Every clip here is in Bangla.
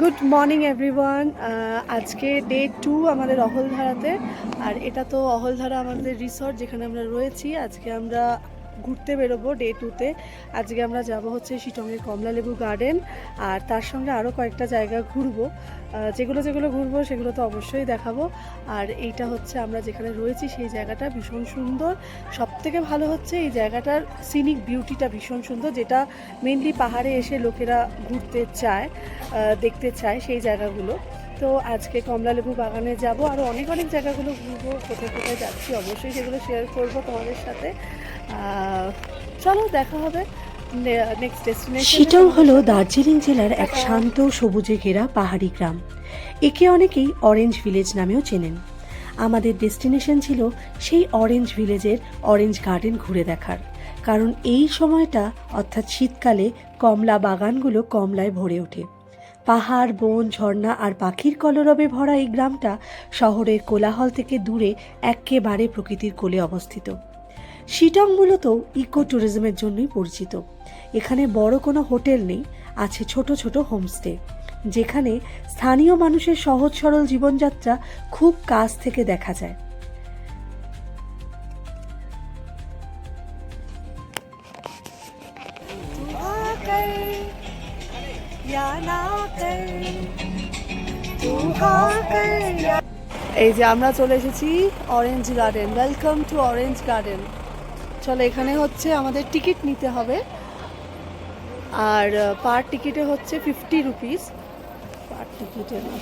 গুড মর্নিং এভরিওয়ান আজকে ডে টু আমাদের অহলধারাতে, আর এটা তো অহলধারা আমাদের রিসর্ট যেখানে আমরা রয়েছি। আজকে আমরা ঘুরতে বেরোবো ডে টুতে আজকে আমরা যাব হচ্ছে শিটংয়ের কমলালেবু গার্ডেন আর তার সঙ্গে আরও কয়েকটা জায়গা ঘুরবো। যেগুলো যেগুলো ঘুরবো সেগুলো তো অবশ্যই দেখাবো। আর এইটা হচ্ছে আমরা যেখানে রয়েছি সেই জায়গাটা ভীষণ সুন্দর। সব থেকে ভালো হচ্ছে এই জায়গাটার সিনিক বিউটিটা ভীষণ সুন্দর, যেটা মেনলি পাহাড়ে এসে লোকেরা ঘুরতে চায় দেখতে চায় সেই জায়গাগুলো। তো আজকে কমলালেবু বাগানে যাব। আরও অনেক অনেক জায়গাগুলো ঘুরবো, কোথায় কোথায় যাচ্ছি অবশ্যই সেগুলো শেয়ার করব তোমাদের সাথে। চলো দেখা হবে শিটং হলো দার্জিলিং জেলার এক শান্ত সবুজে ঘেরা পাহাড়ি গ্রাম। একে অনেকেই অরেঞ্জ ভিলেজ নামেও চেনেন। আমাদের ডেস্টিনেশন ছিল সেই অরেঞ্জ ভিলেজের অরেঞ্জ গার্ডেন ঘুরে দেখার। কারণ এই সময়টা, অর্থাৎ শীতকালে, কমলা বাগানগুলো কমলায় ভরে ওঠে। পাহাড়, বন, ঝর্ণা আর পাখির কলরবে ভরা এই গ্রামটা শহরের কোলাহল থেকে দূরে একেবারে প্রকৃতির কোলে অবস্থিত। শিটং মূলত ইকো ট্যুরিজমের জন্যই পরিচিত। এখানে বড় কোনো হোটেল নেই, আছে ছোট ছোট হোমস্টে, যেখানে স্থানীয় মানুষের সহজ সরল জীবনযাত্রা খুব কাছ থেকে দেখা যায়। এই যে আমরা চলে এসেছি orange garden welcome to orange garden চলো এখানে হচ্ছে আমাদের টিকিট নিতে হবে। আর পার টিকিটে হচ্ছে ফিফটি রুপিস পার টিকিটে না।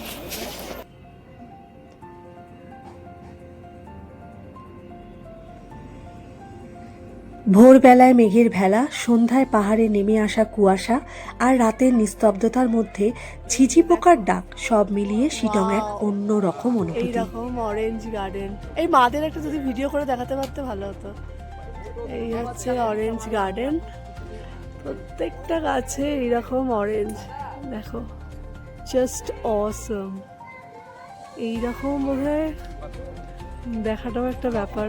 ভোরবেলায় মেঘের ভেলা সন্ধ্যায় পাহাড়ে নেমে আসা কুয়াশা আর রাতের নিস্তব্ধতার মধ্যে ঝিঝি পোকার ডাক সব মিলিয়ে শিটং এক! অন্য রকম অনুভূতি। অরেঞ্জ গার্ডেন এই মাদের একটা যদি ভিডিও করে দেখাতে পারতে ভালো হতো। এই হচ্ছে অরেঞ্জ গার্ডেন প্রত্যেকটা গাছে এইরকম অরেঞ্জ দেখো জাস্ট অসম এইরকম বোধহয় দেখাটাও একটা ব্যাপার।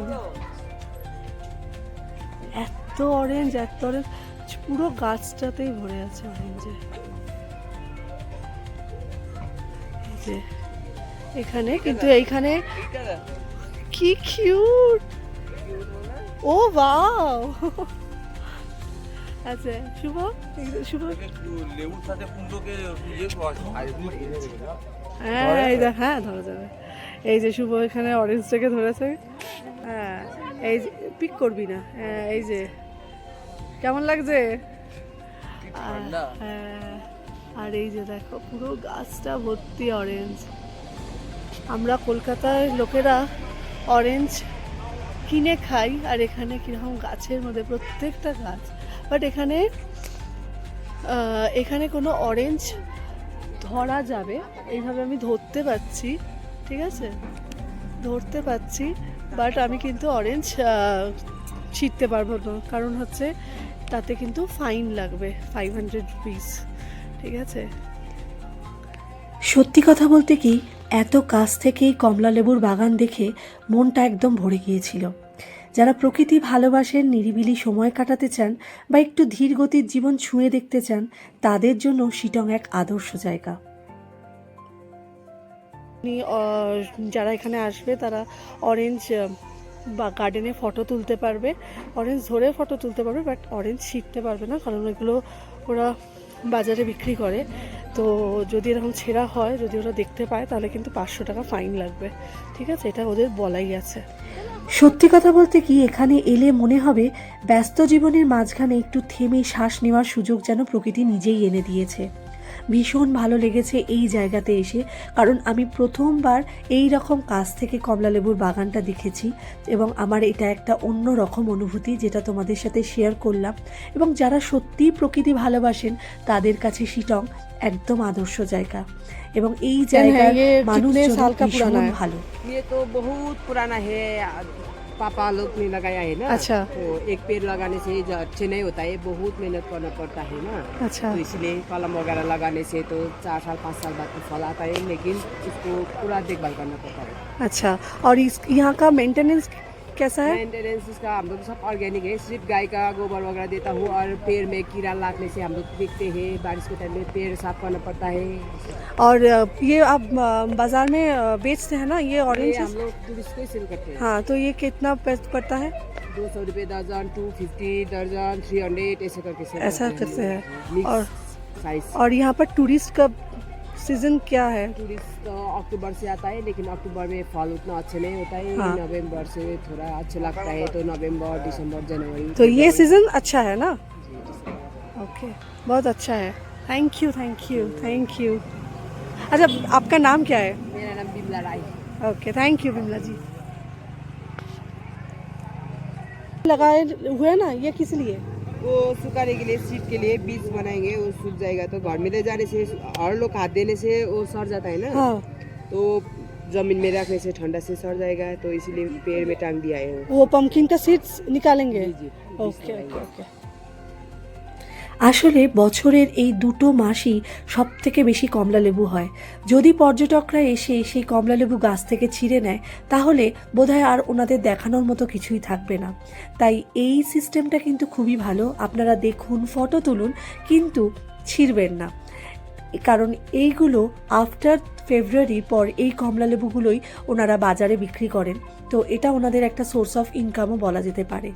এত অরেঞ্জ এত অরেঞ্জ পুরো গাছটাতেই ভরে আছে অরেঞ্জে যে, এখানে, কিন্তু এইখানে কি কিউট ও বাও আচ্ছা শুভ? শুভ? লেবুর সাথে কুমড়োকে হ্যাঁ এই দেখ হ্যাঁ ধরা যাবে। এই যে শুভ এখানে অরেঞ্জটাকে ধরেছে। হ্যাঁ এই যে পিক করবি না। হ্যাঁ এই যে। কেমন লাগছে? হ্যাঁ। আর এই যে দেখো পুরো গাছটা ভর্তি অরেঞ্জ আমরা কলকাতার লোকেরা অরেঞ্জ কিনে খাই, আর এখানে কীরকম গাছের মধ্যে, প্রত্যেকটা গাছ। বাট এখানে এখানে কোনো অরেঞ্জ ধরা যাবে। এইভাবে আমি ধরতে পারছি, ঠিক আছে? ধরতে পারছি বাট আমি কিন্তু অরেঞ্জ ছিটতে পারব না। কারণ হচ্ছে, তাতে কিন্তু ফাইন লাগবে ফাইভ হান্ড্রেড রুপিস ঠিক আছে? সত্যি কথা বলতে কি এত কাছ থেকেই কমলা লেবুর বাগান দেখে মনটা একদম ভরে গিয়েছিল। যারা প্রকৃতি ভালোবাসেন, নিরিবিলি সময় কাটাতে চান বা একটু ধীর গতির জীবন ছুঁয়ে দেখতে চান, তাদের জন্য শিটং এক আদর্শ জায়গা। যারা এখানে আসবে, তারা অরেঞ্জ বা গার্ডেনে ফটো তুলতে পারবে। অরেঞ্জ ধরে ফটো তুলতে পারবে বাট অরেঞ্জ ছিটতে পারবে না, কারণ এগুলো ওরা বাজারে বিক্রি করে, তো যদি এরকম ছেঁড়া হয়, যদি ওরা দেখতে পায়, তাহলে কিন্তু পাঁচশো টাকা ফাইন লাগবে। ঠিক আছে? এটা ওদের বলাই আছে। সত্যি কথা বলতে কি, এখানে এলে মনে হবে ব্যস্ত জীবনের মাঝখানে একটু থেমে শ্বাস নেওয়ার সুযোগ যেন প্রকৃতি নিজেই এনে দিয়েছে। ভীষণ ভালো লেগেছে এই জায়গাতে এসে কারণ আমি প্রথমবার এই রকম কাছ থেকে কমলালেবুর বাগানটা দেখেছি এবং আমার এটা একটা অন্য রকম অনুভূতি যেটা তোমাদের সাথে শেয়ার করলাম এবং যারা সত্যিই প্রকৃতি ভালোবাসেন তাদের কাছে শিটং একদম আদর্শ জায়গা এবং এই জায়গার ये মানুষ कितने साल का पुराना है? ভালো ये तो बहुत पुराना है पापा लोग ने लगाया है ना? अच्छा। तो एक पेड़ लगाने से जो अच्छे नहीं होता है बहुत मेहनत करना पड़ता है ना? अच्छा। तो इसलिए कलम वगैरह लगाने से तो चार साल पाँच साल बाद तो फल आता है लेकिन इसको पूरा देखभाल करना पड़ता है। अच्छा और इस यहाँ का मेंटेनेंस कैसा है? मेंटेनेंस इसका हम लोग सब ऑर्गेनिक है। सिर्फ़ गाय का गोबर वगैरह देता हूँ और पेड़ में कीड़ा लगने से हम लोग देखते हैं। बारिश के टाइम में पेड़ साफ़ करना पड़ता है। और ये आप बाज़ार में बेचते हैं ना ये ऑरेंज हम लोग टूरिस्ट को सेल करते हैं। हाँ तो ये कितना पड़ता है? दो सौ रुपये दर्जन टू फिफ्टी दर्जन थ्री हंड्रेड ऐसे करके ऐसा करते हैं और और यहाँ पर टूरिस्ट का सीज़न क्या है? टूरिस्ट अक्टूबर से आता है लेकिन अक्टूबर में फल उतना अच्छा नहीं होता है। हाँ। नवंबर से थोड़ा अच्छा लगता है तो नवंबर दिसंबर जनवरी तो ये सीज़न अच्छा है ना? ओके बहुत अच्छा है। Thank you thank you thank you अच्छा आपका नाम क्या है? मेरा नाम Bimla Rai. Okay thank you Bimla ji. लगाए हुए ना? ये किस लिए? वो सुखाने के लिए सीट के लिए बीज बनाएंगे वो सूख जाएगा। तो घर में ले जाने से और लोग हाथ देने से वो सड़ जाता है ना? हाँ। तो जमीन में रखने से ठंडा से सड़ जाएगा तो इसीलिए पेड़ में टांग दिया है वो। पम्पकिन का सीड्स निकालेंगे? जी, जी, ओके ओके আসলে বছরের এই দুটো মাসই সব থেকে বেশি কমলালেবু হয়। যদি পর্যটকরা এসে সেই কমলালেবু গাছ থেকে ছিঁড়ে নেয়, তাহলে বোধহয় আর ওনাদের দেখানোর মতো কিছুই থাকবে না। তাই এই সিস্টেমটা কিন্তু খুবই ভালো। আপনারা দেখুন, ফটো তুলুন, কিন্তু ছিঁড়বেন না। কারণ এইগুলো আফটার ফেব্রুয়ারি পর এই কমলালেবুগুলোই ওনারা বাজারে বিক্রি করেন। তো এটা ওনাদের একটা সোর্স অফ ইনকামও বলা যেতে পারে।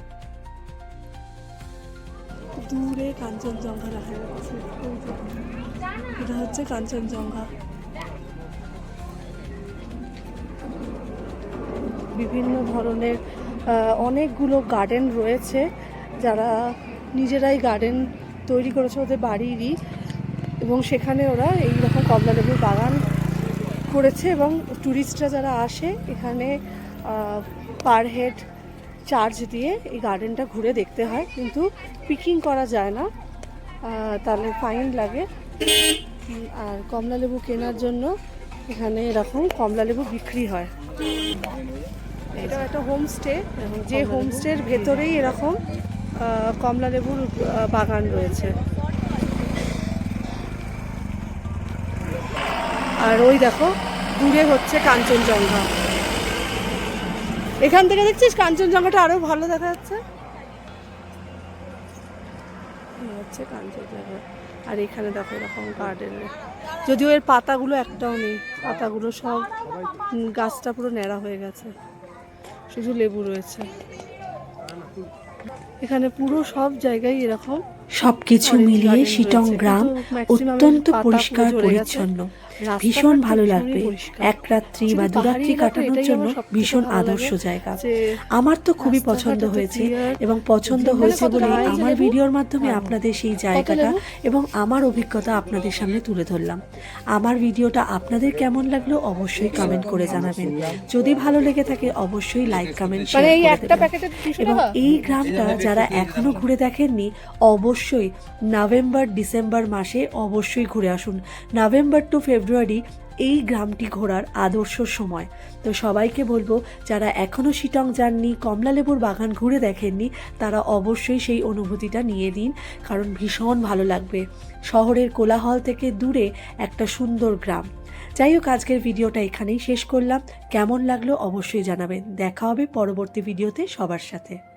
কাঞ্চনজঙ্ঘা দেখা যাচ্ছে এটা হচ্ছে কাঞ্চনজঙ্ঘা। বিভিন্ন ধরনের অনেকগুলো গার্ডেন রয়েছে যারা নিজেরাই গার্ডেন তৈরি করেছে, ওদের বাড়িরই। এবং সেখানে ওরা এই রকম কমলা লেবুর বাগান করেছে এবং ট্যুরিস্টরা যারা আসে, এখানে পার হেড চার্জ দিয়ে এই গার্ডেনটা ঘুরে দেখতে হয় কিন্তু পিকিং করা যায় না। তাহলে ফাইন লাগে। আর কমলা লেবু কেনার জন্য এখানে এরকম কমলা লেবু বিক্রি হয়। এটা একটা হোমস্টে যে হোমস্টের ভেতরেই এরকম কমলা লেবুর বাগান রয়েছে। আর ওই দেখো দূরে হচ্ছে কাঞ্চনজঙ্ঘা। এখান থেকে দেখছিস কাঞ্চনজঙ্ঘাটা আরও ভালো দেখা যাচ্ছে? হচ্ছে কাঞ্চনজঙ্ঘা। আর এখানে দেখো এরকম গার্ডেন যদিও এর পাতাগুলো একটাও নেই পাতাগুলো সব গাছটা পুরো ন্যাড়া হয়ে গেছে। শুধু লেবু রয়েছে। এখানে পুরো সব জায়গায় এরকম সবকিছু মিলিয়ে শিটং গ্রাম অত্যন্ত পরিষ্কার পরিচ্ছন্ন। ভীষণ ভালো লাগবে। এক রাত্রি বা দু রাত্রি কাটানোর জন্য ভীষণ আদর্শ জায়গা। আমার তো খুবই পছন্দ হয়েছে এবং পছন্দ হয়েছে বলে আমার ভিডিওর মাধ্যমে হ্যাঁ। আপনাদের সেই জায়গাটা এবং আমার অভিজ্ঞতা আপনাদের সামনে তুলে ধরলাম। আমার ভিডিওটা আপনাদের কেমন লাগল অবশ্যই কমেন্ট করে জানাবেন। যদি ভালো লেগে থাকে অবশ্যই লাইক কমেন্ট মানে শেয়ার করে দুশো এবং এই গ্রামটা যারা এখনও ঘুরে দেখেননি অবশ্যই নভেম্বর ডিসেম্বর মাসে অবশ্যই ঘুরে আসুন। নভেম্বর টু ফেব্রুয়ারি এই গ্রামটি ঘোরার আদর্শ সময়। তো সবাইকে বলব, যারা এখনও শিটং যাননি, কমলালেবুর বাগান ঘুরে দেখেননি, তারা অবশ্যই সেই অনুভূতিটা নিয়ে দিন, কারণ ভীষণ ভালো লাগবে। শহরের কোলাহল থেকে দূরে একটা সুন্দর গ্রাম। যাই হোক, আজকের ভিডিওটা এখানেই শেষ করলাম। কেমন লাগল অবশ্যই জানাবেন। দেখা হবে পরবর্তী ভিডিওতে সবার সাথে।